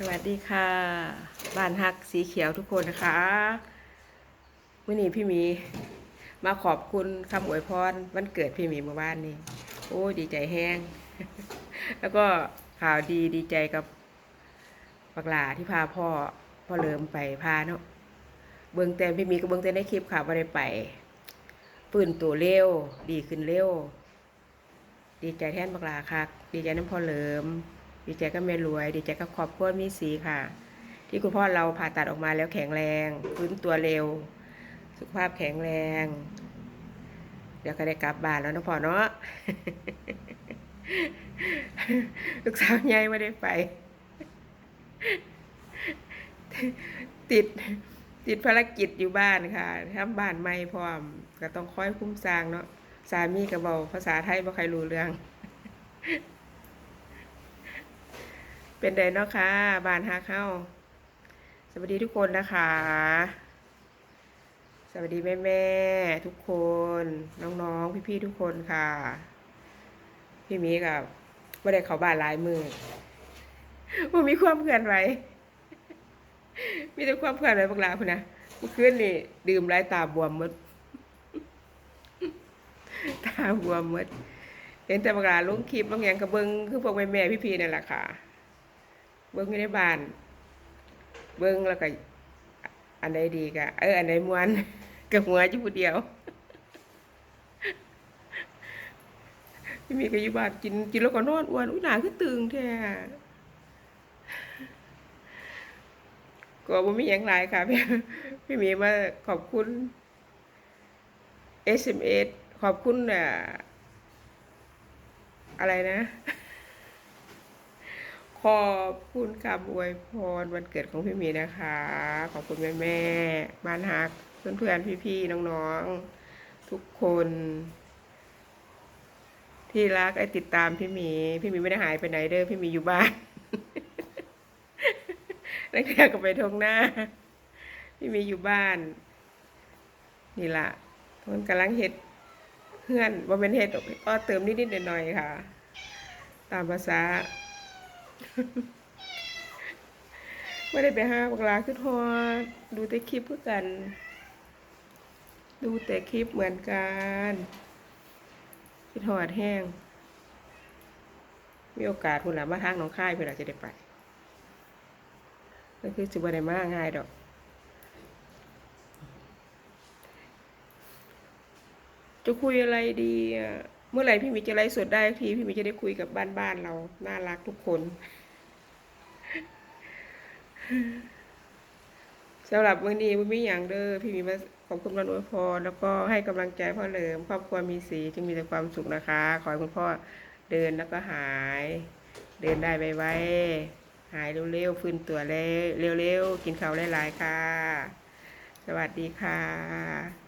สวัสดีค่ะ บ้านฮักสีเขียวทุกคนนะคะวันนี้พี่หมี มาขอบคุณคำอวยพรวันเกิดพี่หมีเมื่อวานนี้ โอ้ดีใจแห้ง แล้วก็ข่าวดีดีใจกับปักหลาที่พาพ่อพ่อเลิมไปพาเนาะเบิ้งแต่พี่หมีก็เบิ้งแต่ในคลิปค่ะว่าได้ไปฟื้นตัวเร็ว ดีขึ้นเร็ว ดีใจแทนบักหลาค่ะดีใจน้ำพ่อเลิม ดีใจกับแม่รวย ดีใจกับครอบครัวมีสีค่ะ ที่คุณพ่อเราผ่าตัดออกมาแล้วแข็งแรงฟื้นตัวเร็ว สุขภาพแข็งแรง เดี๋ยวก็ได้กลับบ้านแล้วนะพ่อเนาะลูกสาวใหญ่ไม่ได้ไป ติดติดภารกิจอยู่บ้านค่ะทำบ้านไม่พร้อม ก็ต้องคอยคุ้มสร้างเนาะสามีก็บอกภาษาไทยบ่ใครรู้เรื่อง เป็นไดเนาะค่ะบานฮักเข้า สวัสดีทุกคนนะคะ สวัสดีแม่แม่ทุกคน น้องๆ พี่ๆทุกคนค่ะ พี่มีกับไม่ได้เขาบานหลายมือว่ามีความเพื่อนไหวมีแต่ความเพื่อนไหวพวกเราพุ่นะเมื่อคืนนี่ดื่มไรตาบวมมดตาบวมมดเห็นแต่พวกเราลุงคลิปบางอย่างกับเบิงคือพวกแม่แม่พี่ๆนั่นแหละค่ะ เบิ้งอยู่ในบ้าน เบิ้งแล้วก็อันใดดีกะเอออันใดมวนกับหัวอยู่ผู้เดียวพี่มีก็อยู่บ้านกินกินแล้วก็นอนอ้วนอุ้ยหนาคือตึงแท้ก็บ่มีหยังหลายค่ะพี่พี่มีมาขอบคุณ SMS ขอบคุณอะอะไรนะ ขอบคุณคำอวยพรวันเกิดของพี่หมีนะคะ ขอบคุณแม่แม่ๆบ้านฮักเพื่อนเพื่อนพี่พี่ๆน้องๆ ทุกคน ที่รักไอติดตามพี่หมี พี่หมีไม่ได้หายไปไหนเด้อพี่หมีอยู่บ้านแล้วแกก็ไปทงหน้า พี่หมีอยู่บ้าน นี่ล่ะมันกำลังเฮ็ดเพื่อนว่าเป็นเฮ็ดก็เติมนิดๆหน่อยๆค่ะ ตามภาษา ไม่ได้ไปหาปากลาคือทอดดูแต่คลิปเพื่อกัน ดูแต่คลิปเหมือนกันคือทอดแห้ง มีโอกาสคุณหละมาทางน้องค่ายเพื่อจะได้ไปก็คือสิบวันได้มากง่ายดอกจะคุยอะไรดีอะ เมื่อไหร่พี่มีจะไลฟ์สดได้ทีพี่มีจะได้คุยกับบ้านๆเรา น่ารักทุกคนสำหรับวันนี้วันมีอย่างเด้อพี่มีมาขอบคุณวันอวยพรแล้วก็ให้กำลังใจพ่อเหลิมครอบครัวมีสีจึงมีแต่ความสุขนะคะ ขอให้คุณพ่อเดินแล้วก็หาย เดินได้ไวๆหายเร็วๆฟื้นตัวเร็วๆกินข้าวหลายๆค่ะ สวัสดีค่ะ